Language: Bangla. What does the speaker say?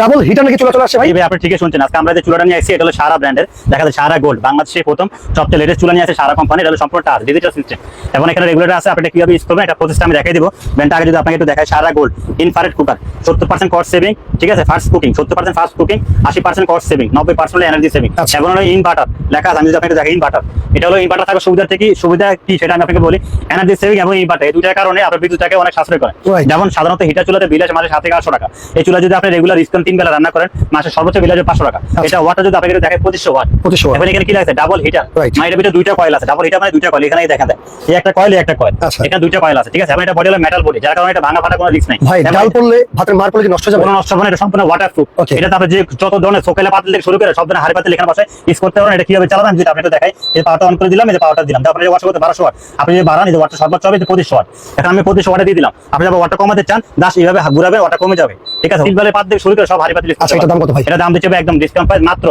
ডাবল হিটার নাকি চলে চলে আসছে ভাই? আপনি ঠিকই শুনছেন। আজকে আমরা যে চুলাটা নিয়ে আসছি এটা হলো সারা ব্র্যান্ডের দেখা যাচ্ছে সারা গোল্ড বাংলাদেশে প্রথম সবচেয়ে লেটেস্ট চুলা নিয়ে আসে সারা কোম্পানি এটা হলো সম্পূর্ণ টাচ ডিজিটাল সিস্টেম এবং এখানে রেগুলেটর আছে আপনি কীভাবে ইউজ করবেন এটা প্রসেসটা আমি দেখাই দিব। ব্র্যান্ডটা আগে যদি আপনাকে একটু দেখায় সারা গোল্ড ইনফারেট কুকার সত্তর পার্সেন্ট কস্ট সেভিং ঠিক আছে? ফার্স্ট কুকিং সত্তর পার্সেন্ট ফার্স্ট কুকিং আশি পার্সেন্ট কস্ট সেভিং নব্বই পার্সেন্ট এনার্জি সেভিং। এবং হলো ইনভার্টার লেখা আছে আমি যদি আপনাকে দেখাই ইনভার্টার এটা হলো ইনভার্টার থাকার সুবিধা থেকে সুবিধা কি সেটা আমি আপনাকে বলি। এনার্জি সেভিং এবং ইনভার্টার এই দুটার কারণে আপনার বিদ্যুৎটাকে অনেক সাশ্রয় করে। যেমন সাধারণত হিটার চুলাতে বিল আছে মাসে সাত থেকে আটশো টাকা। এই চুলা যদি আপনি রেগুলার স্টোন তিন বেলা রান্না করেন মাসে সর্বোচ্চ বিল আছে পাঁচশো টাকা। এটা ওয়াটার যদি আপনাকে দেখে পঁচিশশো ওয়াট 2500 watt। এখন এখানে কি লাগছে? Double heater. মানে এটার ভিতরে দুইটা কয়েল আছে। ডাবল হিটার মানে দুইটা কয়েল এখানে দেখা যায়। এই একটা কয়েল একটা কয়েল আচ্ছা। এখানে দুইটা কয়েল আছে ঠিক আছে? এটা বডি হলো মেটাল বডি যার কারণে এটা ভাঙা ফাটা কোনো রিস্ক নাই। ভাই ডাল পড়লে ভাতের মার পড়লে কি নষ্ট যাবে? কোনো নষ্ট হবে না এটা সম্পূর্ণ ওয়াটার প্রুফ এটা তারপরে যে যত ধরনের সোকেলে পাতিল থেকে শুরু করে সব ধরনের হাড়ি পাতিল এখানে বসে ইউজ করতে পারেন। এটা কীভাবে চালাবেন যদি আপনাকে দেখাই। এই পাওয়ারটা অন করে দিলাম এই পাওয়ারটা দিলাম। তারপরে ওয়াশ করতে বারোশো ওয়াট আপনি যদি বাড়ান এই ওয়াটটা সর্বোচ্চ হবে পঁচিশশো ওয়াট এখন আমি পঁচিশশো ওয়াটে দিয়ে দিলাম। আপনি যখন ওয়াটটা কমাতে চান দাস এইভাবে ঘুরাবে ওয়াটটা কমে যাবে। ঠিক আছে সিলভারের পাত থেকে শুরু করে সব হাড়ি পাতিল আচ্ছা, এটা দাম কত ভাই? এটা দাম দিচ্ছে হবে একদম ডিসকাউন্ট প্রাইস মাত্র